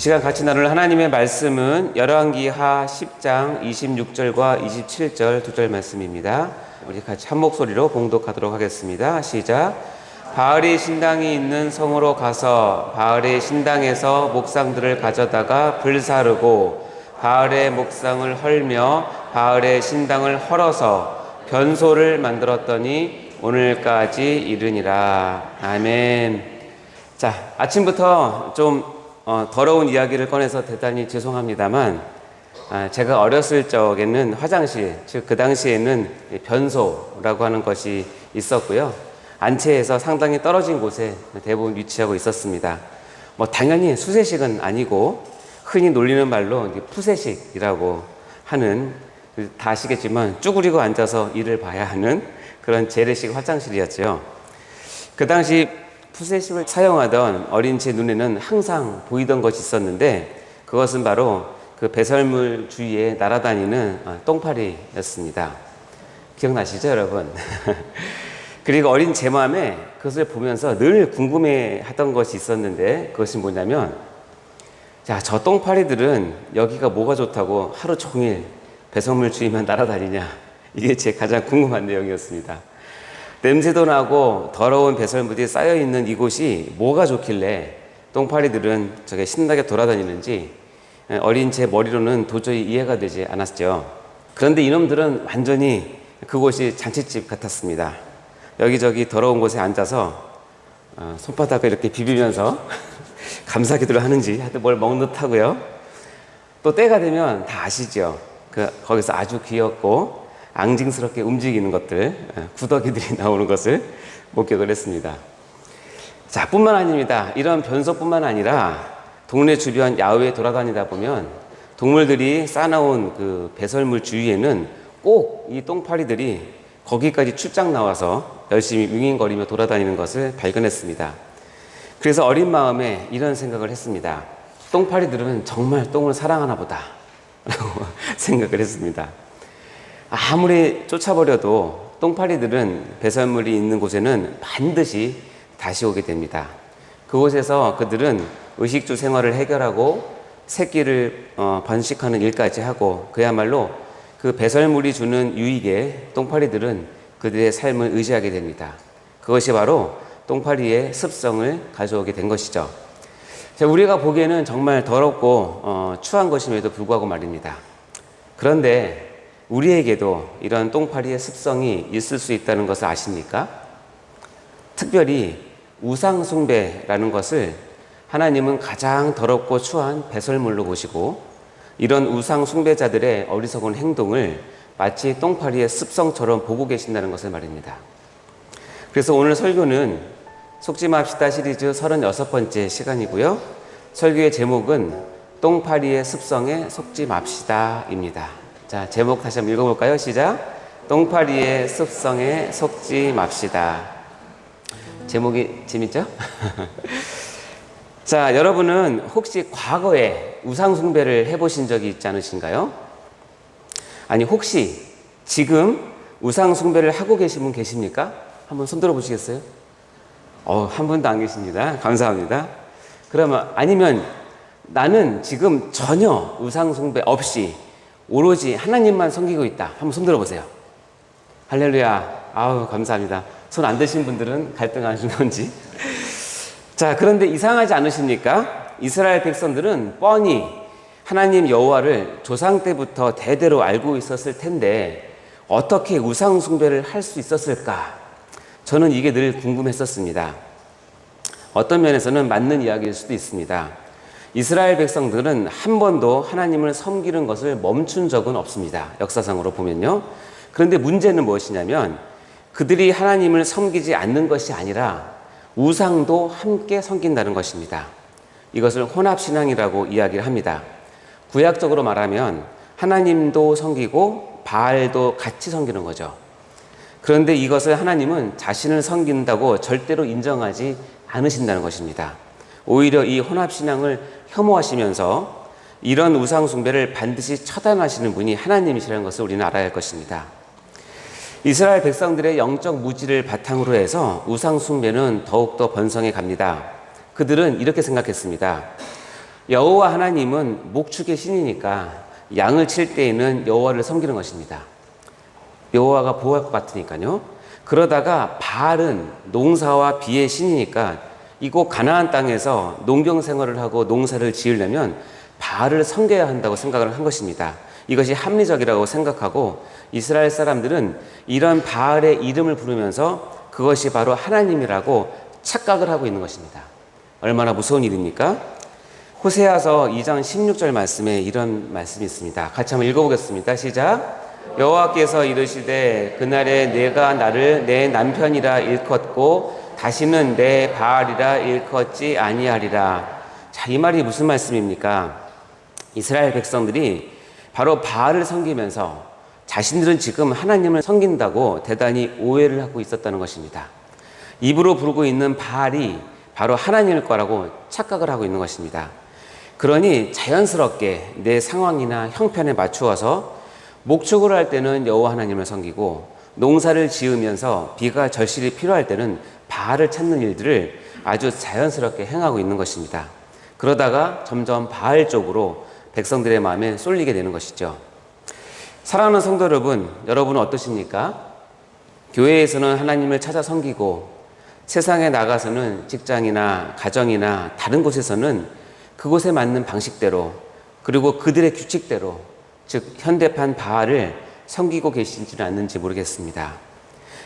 이 시간 같이 나눌 하나님의 말씀은 열왕기하 10장 26절과 27절 두 절 말씀입니다. 우리 같이 한 목소리로 봉독하도록 하겠습니다. 시작. 바알의 신당이 있는 성으로 가서 바알의 신당에서 목상들을 가져다가 불사르고 바알의 목상을 헐며 바알의 신당을 헐어서 변소를 만들었더니 오늘까지 이르니라. 아멘. 자, 아침부터 좀 어, 더러운 이야기를 꺼내서 대단히 죄송합니다만 아, 제가 어렸을 적에는 화장실, 즉 그 당시에는 이 변소라고 하는 것이 있었고요. 안채에서 상당히 떨어진 곳에 대부분 위치하고 있었습니다. 뭐 당연히 수세식은 아니고 흔히 놀리는 말로 푸세식이라고 하는 그다 아시겠지만 쭈그리고 앉아서 일을 봐야 하는 그런 재래식 화장실이었죠. 그 당시 푸세식을 사용하던 어린 제 눈에는 항상 보이던 것이 있었는데 그것은 바로 그 배설물 주위에 날아다니는 아, 똥파리였습니다. 기억나시죠, 여러분? 그리고 어린 제 마음에 그것을 보면서 늘 궁금해 하던 것이 있었는데 그것이 뭐냐면 자, 저 똥파리들은 여기가 뭐가 좋다고 하루 종일 배설물 주위만 날아다니냐. 이게 제 가장 궁금한 내용이었습니다. 냄새도 나고 더러운 배설물이 쌓여 있는 이곳이 뭐가 좋길래 똥파리들은 저게 신나게 돌아다니는지 어린 제 머리로는 도저히 이해가 되지 않았죠. 그런데 이놈들은 완전히 그곳이 잔치집 같았습니다. 여기저기 더러운 곳에 앉아서 어, 손바닥을 이렇게 비비면서 감사 기도를 하는지 하여튼 뭘 먹는 듯 하고요. 또 때가 되면 다 아시죠? 그 거기서 아주 귀엽고 앙징스럽게 움직이는 것들, 예, 구더기들이 나오는 것을 목격을 했습니다. 자, 뿐만 아닙니다. 이런 변소뿐만 아니라 동네 주변 야외에 돌아다니다 보면 동물들이 싸나온 그 배설물 주위에는 꼭 이 똥파리들이 거기까지 출장 나와서 열심히 윙윙거리며 돌아다니는 것을 발견했습니다. 그래서 어린 마음에 이런 생각을 했습니다. 똥파리들은 정말 똥을 사랑하나 보다. 라고 생각을 했습니다. 아무리 쫓아버려도 똥파리들은 배설물이 있는 곳에는 반드시 다시 오게 됩니다. 그곳에서 그들은 의식주 생활을 해결하고 새끼를 어, 번식하는 일까지 하고 그야말로 그 배설물이 주는 유익에 똥파리들은 그들의 삶을 의지하게 됩니다. 그것이 바로 똥파리의 습성을 가져오게 된 것이죠. 자, 우리가 보기에는 정말 더럽고 어, 추한 것임에도 불구하고 말입니다. 그런데 우리에게도 이런 똥파리의 습성이 있을 수 있다는 것을 아십니까? 특별히 우상숭배라는 것을 하나님은 가장 더럽고 추한 배설물로 보시고 이런 우상숭배자들의 어리석은 행동을 마치 똥파리의 습성처럼 보고 계신다는 것을 말입니다. 그래서 오늘 설교는 속지 맙시다 시리즈 36번째 시간이고요. 설교의 제목은 똥파리의 습성에 속지 맙시다입니다. 자, 제목 다시 한번 읽어볼까요? 시작. 똥파리의 습성에 속지 맙시다. 제목이 재밌죠? 자, 여러분은 혹시 과거에 우상숭배를 해보신 적이 있지 않으신가요? 아니, 혹시 지금 우상숭배를 하고 계신 분 계십니까? 한번 손 들어 보시겠어요? 어, 한 분도 안 계십니다. 감사합니다. 그러면, 아니면 나는 지금 전혀 우상숭배 없이 오로지 하나님만 섬기고 있다. 한번 손 들어 보세요. 할렐루야. 아우, 감사합니다. 손 안 드신 분들은 갈등하시는 건지. 자, 그런데 이상하지 않으십니까? 이스라엘 백성들은 뻔히 하나님 여호와를 조상 때부터 대대로 알고 있었을 텐데 어떻게 우상 숭배를 할 수 있었을까? 저는 이게 늘 궁금했었습니다. 어떤 면에서는 맞는 이야기일 수도 있습니다. 이스라엘 백성들은 한 번도 하나님을 섬기는 것을 멈춘 적은 없습니다. 역사상으로 보면요. 그런데 문제는 무엇이냐면 그들이 하나님을 섬기지 않는 것이 아니라 우상도 함께 섬긴다는 것입니다. 이것을 혼합신앙이라고 이야기를 합니다. 구약적으로 말하면 하나님도 섬기고 바알도 같이 섬기는 거죠. 그런데 이것을 하나님은 자신을 섬긴다고 절대로 인정하지 않으신다는 것입니다. 오히려 이 혼합신앙을 혐오하시면서 이런 우상숭배를 반드시 처단하시는 분이 하나님이시라는 것을 우리는 알아야 할 것입니다. 이스라엘 백성들의 영적 무지를 바탕으로 해서 우상 숭배는 더욱더 번성해 갑니다. 그들은 이렇게 생각했습니다. 여호와 하나님은 목축의 신이니까 양을 칠 때에는 여호와를 섬기는 것입니다. 여호와가 보호할 것 같으니까요. 그러다가 바알은 농사와 비의 신이니까 이곳 가나안 땅에서 농경 생활을 하고 농사를 지으려면 바알을 섬겨야 한다고 생각을 한 것입니다. 이것이 합리적이라고 생각하고 이스라엘 사람들은 이런 바알의 이름을 부르면서 그것이 바로 하나님이라고 착각을 하고 있는 것입니다. 얼마나 무서운 일입니까? 호세아서 2장 16절 말씀에 이런 말씀이 있습니다. 같이 한번 읽어보겠습니다. 시작. 여호와께서 이르시되 그날에 내가 나를 내 남편이라 일컫고 다시는 내 바알이라 일컫지 아니하리라. 자, 이 말이 무슨 말씀입니까? 이스라엘 백성들이 바로 바알을 섬기면서 자신들은 지금 하나님을 섬긴다고 대단히 오해를 하고 있었다는 것입니다. 입으로 부르고 있는 바알이 바로 하나님일 거라고 착각을 하고 있는 것입니다. 그러니 자연스럽게 내 상황이나 형편에 맞추어서 목축을 할 때는 여호와 하나님을 섬기고 농사를 지으면서 비가 절실히 필요할 때는 바알을 찾는 일들을 아주 자연스럽게 행하고 있는 것입니다. 그러다가 점점 바알 쪽으로 백성들의 마음에 쏠리게 되는 것이죠. 사랑하는 성도 여러분, 여러분은 어떠십니까? 교회에서는 하나님을 찾아 섬기고 세상에 나가서는 직장이나 가정이나 다른 곳에서는 그곳에 맞는 방식대로 그리고 그들의 규칙대로 즉 현대판 바알을 섬기고 계신지는 않는지 모르겠습니다.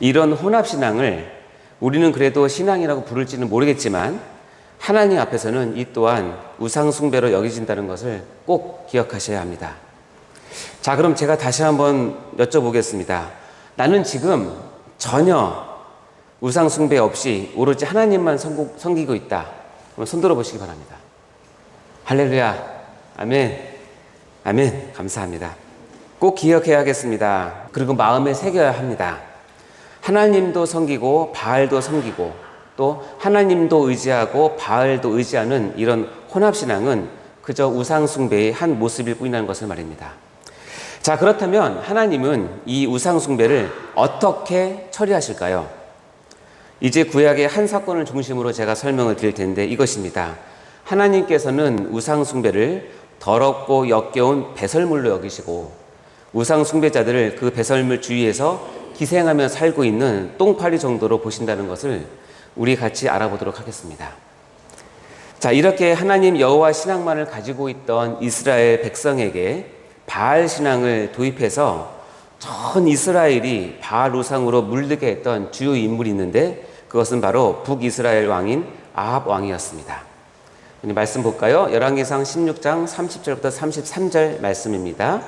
이런 혼합 신앙을 우리는 그래도 신앙이라고 부를지는 모르겠지만 하나님 앞에서는 이 또한 우상 숭배로 여겨진다는 것을 꼭 기억하셔야 합니다. 자, 그럼 제가 다시 한번 여쭤보겠습니다. 나는 지금 전혀 우상 숭배 없이 오로지 하나님만 섬기고 있다. 한번 손 들어 보시기 바랍니다. 할렐루야. 아멘. 아멘. 감사합니다. 꼭 기억해야겠습니다. 그리고 마음에 새겨야 합니다. 하나님도 섬기고 바알도 섬기고 또 하나님도 의지하고 바알도 의지하는 이런 혼합신앙은 그저 우상숭배의 한 모습일 뿐이라는 것을 말입니다. 자, 그렇다면 하나님은 이 우상숭배를 어떻게 처리하실까요? 이제 구약의 한 사건을 중심으로 제가 설명을 드릴 텐데 이것입니다. 하나님께서는 우상숭배를 더럽고 역겨운 배설물로 여기시고 우상숭배자들을 그 배설물 주위에서 기생하며 살고 있는 똥파리 정도로 보신다는 것을 우리 같이 알아보도록 하겠습니다. 자, 이렇게 하나님 여호와 신앙만을 가지고 있던 이스라엘 백성에게 바알 신앙을 도입해서 전 이스라엘이 바알 우상으로 물들게 했던 주요 인물이 있는데 그것은 바로 북이스라엘 왕인 아합 왕이었습니다. 말씀 볼까요? 열왕기상 16장 30절부터 33절 말씀입니다.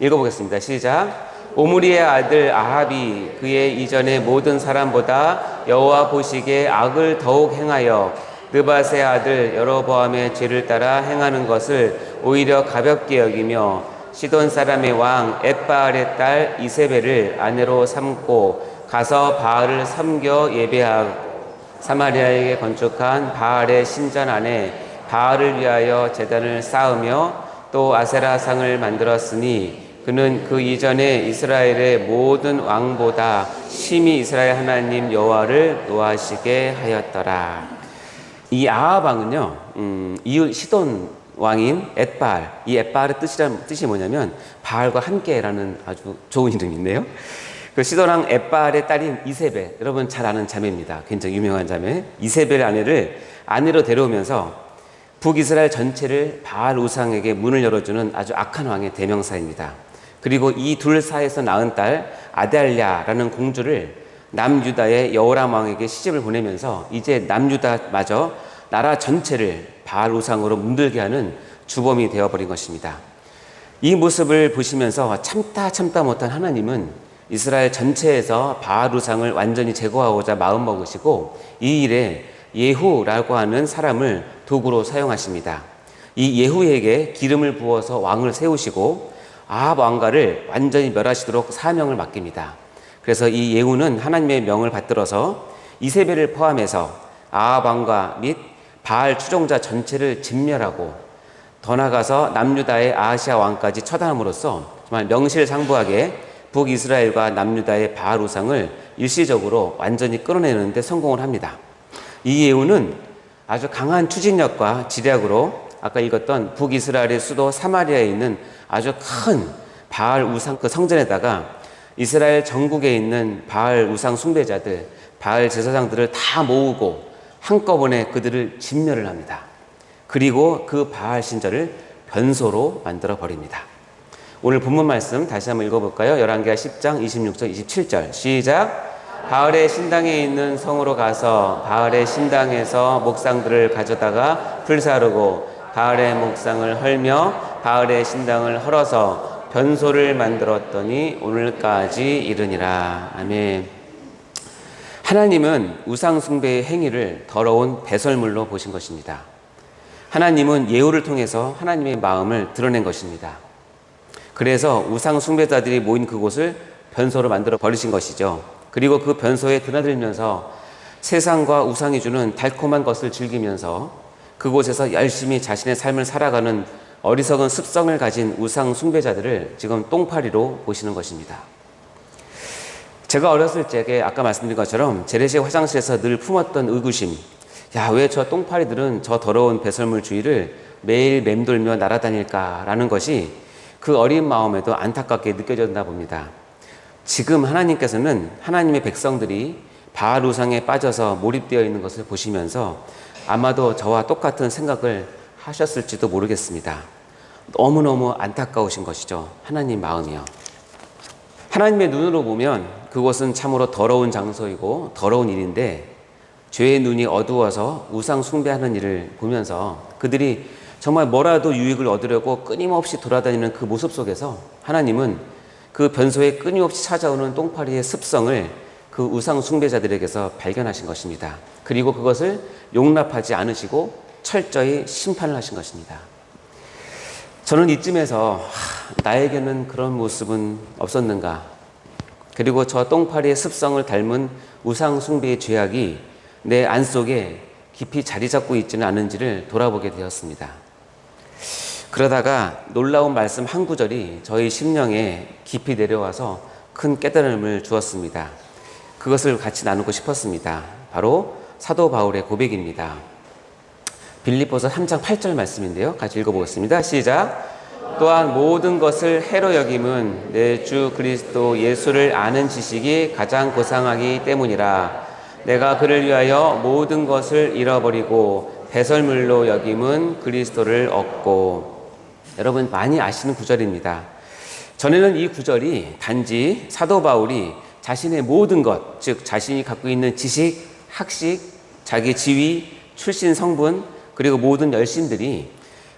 읽어보겠습니다. 시작. 오므리의 아들 아합이 그의 이전의 모든 사람보다 여호와 보시기에 악을 더욱 행하여 느바의 아들 여로보암의 죄를 따라 행하는 것을 오히려 가볍게 여기며 시돈 사람의 왕 엣바알의 딸 이세벨을 아내로 삼고 가서 바알을 섬겨 예배하고 사마리아에게 건축한 바알의 신전 안에 바알을 위하여 제단을 쌓으며 또 아세라상을 만들었으니 그는 그 이전에 이스라엘의 모든 왕보다 심히 이스라엘 하나님 여호와를 노하시게 하였더라. 이 아합 왕은요, 음, 이웃 시돈 왕인 엣바알, 이 엣바알의 뜻이란 뜻이 뭐냐면 바알과 함께라는 아주 좋은 이름인데요. 그 시돈 왕 엣바알의 딸인 이세벨, 여러분 잘 아는 자매입니다. 굉장히 유명한 자매. 이세벨 아내를 아내로 데려오면서 북이스라엘 전체를 바알 우상에게 문을 열어주는 아주 악한 왕의 대명사입니다. 그리고 이 둘 사이에서 낳은 딸 아달랴라는 공주를 남유다의 여호람 왕에게 시집을 보내면서 이제 남유다마저 나라 전체를 바알 우상으로 문들게 하는 주범이 되어버린 것입니다. 이 모습을 보시면서 참다 참다 못한 하나님은 이스라엘 전체에서 바알 우상을 완전히 제거하고자 마음먹으시고 이 일에 예후라고 하는 사람을 도구로 사용하십니다. 이 예후에게 기름을 부어서 왕을 세우시고 아합 왕가를 완전히 멸하시도록 사명을 맡깁니다. 그래서 이 예후는 하나님의 명을 받들어서 이세벨을 포함해서 아합 왕가 및 바알 추종자 전체를 진멸하고 더 나아가서 남유다의 아시아 왕까지 처단함으로써 정말 명실상부하게 북이스라엘과 남유다의 바알 우상을 일시적으로 완전히 끌어내는데 성공을 합니다. 이 예후는 아주 강한 추진력과 지략으로 아까 읽었던 북이스라엘의 수도 사마리아에 있는 아주 큰 바알 우상 그 성전에다가 이스라엘 전국에 있는 바알 우상 숭배자들, 바알 제사장들을 다 모으고 한꺼번에 그들을 진멸을 합니다. 그리고 그 바알 신전을 변소로 만들어 버립니다. 오늘 본문 말씀 다시 한번 읽어볼까요? 11개와 10장 26절 27절 시작 바알의 신당에 있는 성으로 가서 바알의 신당에서 목상들을 가져다가 불사르고 바알의 목상을 헐며 바알의 신당을 헐어서 변소를 만들었더니 오늘까지 이르니라. 아멘. 하나님은 우상숭배의 행위를 더러운 배설물로 보신 것입니다. 하나님은 예우를 통해서 하나님의 마음을 드러낸 것입니다. 그래서 우상 숭배자들이 모인 그곳을 변소로 만들어 버리신 것이죠. 그리고 그 변소에 드나들면서 세상과 우상이 주는 달콤한 것을 즐기면서 그곳에서 열심히 자신의 삶을 살아가는 어리석은 습성을 가진 우상 숭배자들을 지금 똥파리로 보시는 것입니다. 제가 어렸을 적에 아까 말씀드린 것처럼 재래식 화장실에서 늘 품었던 의구심. 야, 왜 저 똥파리들은 저 더러운 배설물 주위를 매일 맴돌며 날아다닐까라는 것이 그 어린 마음에도 안타깝게 느껴졌나 봅니다. 지금 하나님께서는 하나님의 백성들이 바알 우상에 빠져서 몰입되어 있는 것을 보시면서 아마도 저와 똑같은 생각을 하셨을지도 모르겠습니다. 너무너무 안타까우신 것이죠. 하나님 마음이요. 하나님의 눈으로 보면 그곳은 참으로 더러운 장소이고 더러운 일인데 죄의 눈이 어두워서 우상 숭배하는 일을 보면서 그들이 정말 뭐라도 유익을 얻으려고 끊임없이 돌아다니는 그 모습 속에서 하나님은 그 변소에 끊임없이 찾아오는 똥파리의 습성을 그 우상 숭배자들에게서 발견하신 것입니다. 그리고 그것을 용납하지 않으시고 철저히 심판을 하신 것입니다. 저는 이쯤에서 나에게는 그런 모습은 없었는가? 그리고 저 똥파리의 습성을 닮은 우상 숭배의 죄악이 내 안 속에 깊이 자리 잡고 있지는 않은지를 돌아보게 되었습니다. 그러다가 놀라운 말씀 한 구절이 저희 심령에 깊이 내려와서 큰 깨달음을 주었습니다. 그것을 같이 나누고 싶었습니다. 바로 사도 바울의 고백입니다. 빌립보서 3장 8절 말씀인데요. 같이 읽어보겠습니다. 시작. 또한 모든 것을 해로 여김은 내 주 그리스도 예수를 아는 지식이 가장 고상하기 때문이라. 내가 그를 위하여 모든 것을 잃어버리고 배설물로 여김은 그리스도를 얻고 여러분 많이 아시는 구절입니다. 전에는 이 구절이 단지 사도 바울이 자신의 모든 것, 즉 자신이 갖고 있는 지식, 학식, 자기 지위, 출신 성분, 그리고 모든 열심들이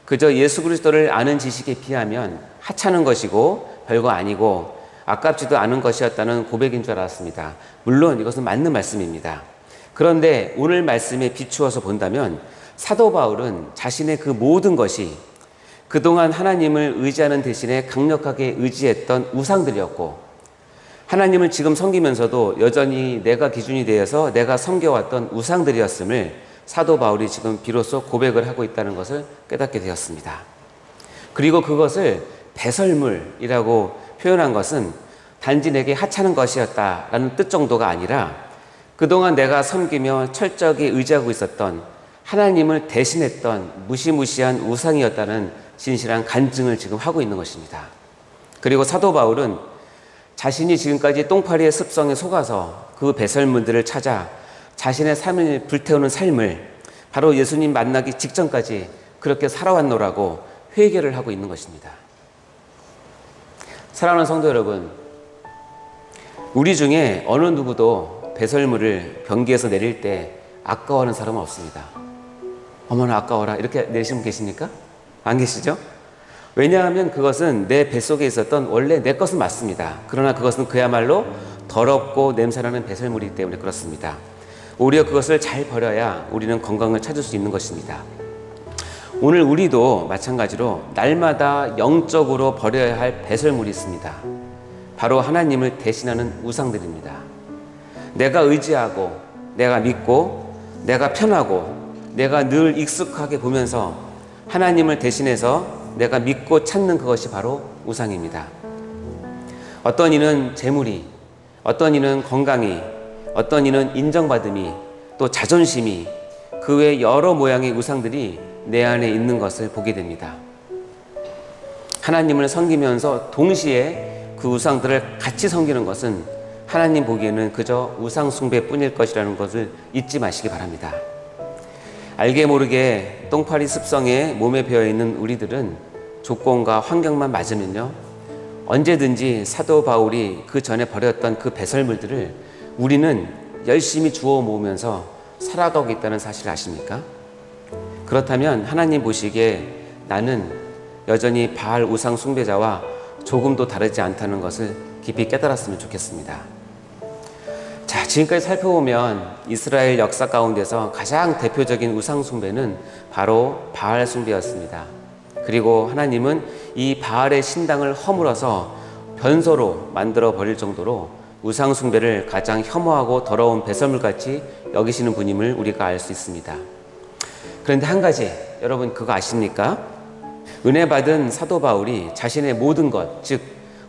그저 예수 그리스도를 아는 지식에 비하면 하찮은 것이고 별거 아니고 아깝지도 않은 것이었다는 고백인 줄 알았습니다. 물론 이것은 맞는 말씀입니다. 그런데 오늘 말씀에 비추어서 본다면 사도 바울은 자신의 그 모든 것이 그동안 하나님을 의지하는 대신에 강력하게 의지했던 우상들이었고 하나님을 지금 섬기면서도 여전히 내가 기준이 되어서 내가 섬겨왔던 우상들이었음을 사도 바울이 지금 비로소 고백을 하고 있다는 것을 깨닫게 되었습니다. 그리고 그것을 배설물이라고 표현한 것은 단지 내게 하찮은 것이었다라는 뜻 정도가 아니라 그동안 내가 섬기며 철저하게 의지하고 있었던 하나님을 대신했던 무시무시한 우상이었다는 진실한 간증을 지금 하고 있는 것입니다. 그리고 사도 바울은 자신이 지금까지 똥파리의 습성에 속아서 그 배설물들을 찾아 자신의 삶을 불태우는 삶을 바로 예수님 만나기 직전까지 그렇게 살아왔노라고 회개를 하고 있는 것입니다. 사랑하는 성도 여러분, 우리 중에 어느 누구도 배설물을 변기에서 내릴 때 아까워하는 사람은 없습니다. 어머나 아까워라 이렇게 분 계십니까? 안 계시죠? 왜냐하면 그것은 내 뱃속에 있었던 원래 내 것은 맞습니다. 그러나 그것은 그야말로 더럽고 냄새나는 배설물이기 때문에 그렇습니다. 오히려 그것을 잘 버려야 우리는 건강을 찾을 수 있는 것입니다. 오늘 우리도 마찬가지로 날마다 영적으로 버려야 할 배설물이 있습니다. 바로 하나님을 대신하는 우상들입니다. 내가 의지하고, 내가 믿고, 내가 편하고, 내가 늘 익숙하게 보면서 하나님을 대신해서 내가 믿고 찾는 그것이 바로 우상입니다. 어떤 이는 재물이, 어떤 이는 건강이, 어떤 이는 인정받음이, 또 자존심이, 그 외 여러 모양의 우상들이 내 안에 있는 것을 보게 됩니다. 하나님을 섬기면서 동시에 그 우상들을 같이 섬기는 것은 하나님 보기에는 그저 우상 숭배뿐일 것이라는 것을 잊지 마시기 바랍니다. 알게 모르게 똥파리 습성에 몸에 배어 있는 우리들은 조건과 환경만 맞으면요. 언제든지 사도 바울이 그 전에 버렸던 그 배설물들을 우리는 열심히 주워 모으면서 살아가고 있다는 사실을 아십니까? 그렇다면 하나님 보시기에 나는 여전히 바알 우상 숭배자와 조금도 다르지 않다는 것을 깊이 깨달았으면 좋겠습니다. 자, 지금까지 살펴보면 이스라엘 역사 가운데서 가장 대표적인 우상 숭배는 바로 바알 숭배였습니다. 그리고 하나님은 이 바알의 신당을 허물어서 변소로 만들어 버릴 정도로 우상 숭배를 가장 혐오하고 더러운 배설물 같이 여기시는 분임을 우리가 알 수 있습니다. 그런데 한 가지 여러분 그거 아십니까? 은혜 받은 사도 바울이 자신의 모든 것, 즉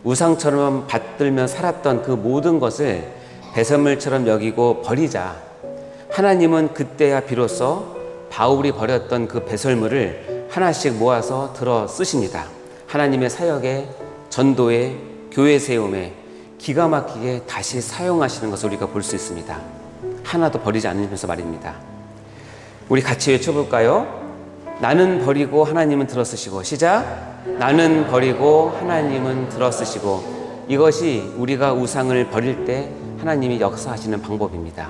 우상처럼 받들며 살았던 그 모든 것을 배설물처럼 여기고 버리자. 하나님은 그때야 비로소 바울이 버렸던 그 배설물을 하나씩 모아서 들어 쓰십니다. 하나님의 사역에 전도에 교회 세움에 기가 막히게 다시 사용하시는 것을 우리가 볼 수 있습니다. 하나도 버리지 않으면서 말입니다. 우리 같이 외쳐볼까요? 나는 버리고 하나님은 들어쓰시고 시작 나는 버리고 하나님은 들어쓰시고 이것이 우리가 우상을 버릴 때 하나님이 역사하시는 방법입니다.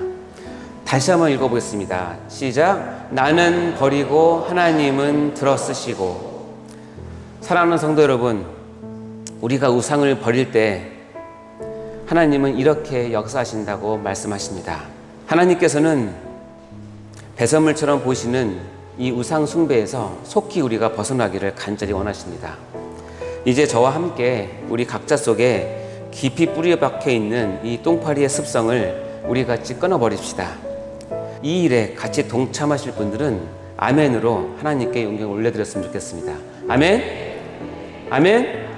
다시 한번 읽어보겠습니다. 시작 나는 버리고 하나님은 들어쓰시고 사랑하는 성도 여러분 우리가 우상을 버릴 때 하나님은 이렇게 역사하신다고 말씀하십니다. 하나님께서는 배설물처럼 보시는 이 우상 숭배에서 속히 우리가 벗어나기를 간절히 원하십니다. 이제 저와 함께 우리 각자 속에 깊이 뿌리 박혀 있는 이 똥파리의 습성을 우리 같이 끊어버립시다. 이 일에 같이 동참하실 분들은 아멘으로 하나님께 영광 올려드렸으면 좋겠습니다. 아멘? 아멘?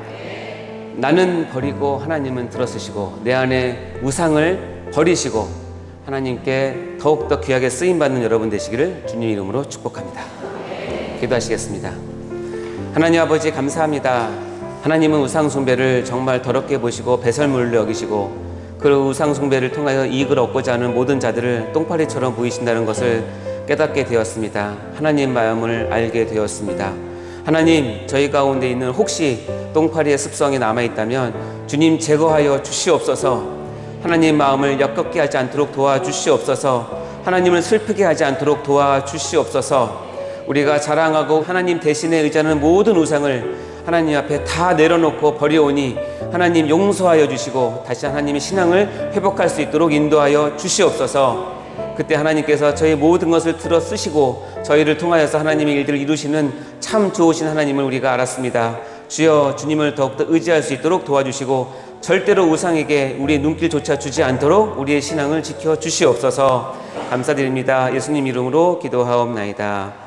나는 버리고 하나님은 들어쓰시고 내 안에 우상을 버리시고 하나님께 더욱더 귀하게 쓰임받는 여러분 되시기를 주님 이름으로 축복합니다. 기도하시겠습니다. 하나님 아버지 감사합니다. 하나님은 우상숭배를 정말 더럽게 보시고 배설물로 여기시고 그 우상숭배를 통하여 이익을 얻고자 하는 모든 자들을 똥파리처럼 보이신다는 것을 깨닫게 되었습니다. 하나님 마음을 알게 되었습니다. 하나님, 저희 가운데 있는 혹시 똥파리의 습성이 남아있다면 주님 제거하여 주시옵소서. 하나님 마음을 역겹게 하지 않도록 도와주시옵소서. 하나님을 슬프게 하지 않도록 도와주시옵소서. 우리가 자랑하고 하나님 대신에 의지하는 모든 우상을 하나님 앞에 다 내려놓고 버려오니 하나님 용서하여 주시고 다시 하나님의 신앙을 회복할 수 있도록 인도하여 주시옵소서 그때 하나님께서 저희 모든 것을 들어 쓰시고 저희를 통하여서 하나님의 일들을 이루시는 참 좋으신 하나님을 우리가 알았습니다. 주여 주님을 더욱더 의지할 수 있도록 도와주시고 절대로 우상에게 우리의 눈길조차 주지 않도록 우리의 신앙을 지켜 주시옵소서 감사드립니다. 예수님 이름으로 기도하옵나이다.